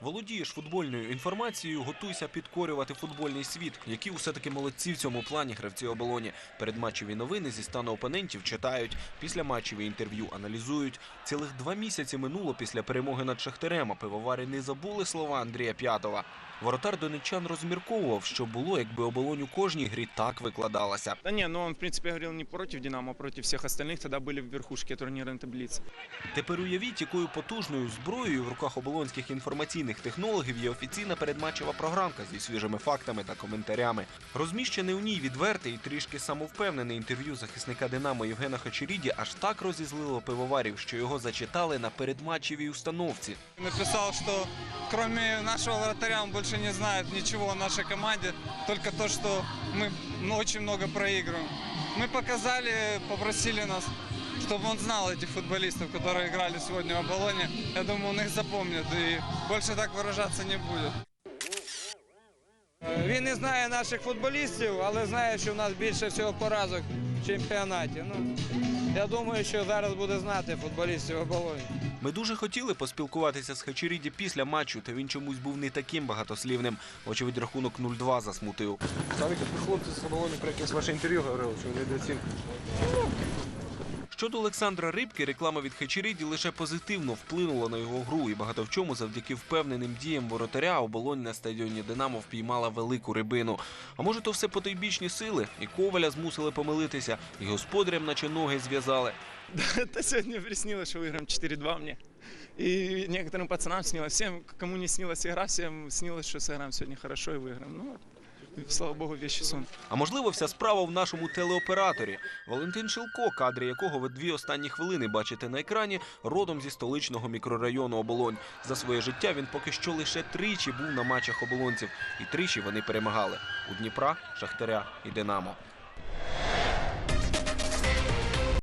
Володієш футбольною інформацією, готуйся підкорювати футбольний світ, які усе таки молодці в цьому плані гравці оболоні. Передматчеві новини зі стану опонентів читають, після матчеві інтерв'ю аналізують. Цілих два місяці минуло після перемоги над Шахтарем, а пивовари не забули слова Андрія П'ятова. Воротар донеччан розмірковував, що було, якби оболонь у кожній грі так викладалася. Да не, ну он, в принципе, говорил не против «Динамо», а против всех остальных. Тогда были в верхушке турнирной таблицы. Тепер уявіть, якою потужною зброєю в руках оболонських інформаційних технологів є офіційна передматчева програмка зі свіжими фактами та коментарями. Розміщене у ній відверте і трішки самовпевнене інтерв'ю захисника Динамо Євгена Хачеріді аж так розізлило пивоварів, що його зачитали на передматчевій установці. Написал, что кроме нашего вратаря он больше не знает ничего о нашей команде, только то, что мы ну, очень много проигрываем. Мы показали, попросили нас, чтобы он знал этих футболистов, которые играли сегодня в Оболоне. Я думаю, он их запомнит и больше так выражаться не будет. Він не знає наших футболістів, але знає, що в нас більше всього поразок в чемпіонаті. Ну, я думаю, що зараз буде знати футболістів оболоні. Ми дуже хотіли поспілкуватися з Хачеріді після матчу, та він чомусь був не таким багатослівним. Очевидь, рахунок 0-2 засмутив. Навіть хлопці з оболоні про якесь ваше інтерв'ю говорили, що вони недооцінка. Щодо Олександра Рибки, реклама від Хачеріді лише позитивно вплинула на його гру, і багато в чому завдяки впевненим діям воротаря оболонь на стадіоні Динамо впіймала велику рибину. А може, то все потойбічні сили, і коваля змусили помилитися, і господарям наче ноги зв'язали. Это сегодня приснилось, что выиграем 4-2 мне. И некоторым пацанам снилось, всем, кому не снилась игра, всем снилось, что сыграем сегодня хорошо и выиграем. Ну, вот, слава богу, вещи сон. А можливо, вся справа в нашому телеоператорі. Валентин Шилко, кадри якого ви дві останні хвилини бачите на екрані, родом зі столичного мікрорайону Оболонь. За своє життя він поки що лише тричі був на матчах оболонців, і тричі вони перемагали у Дніпра, Шахтаря і Динамо.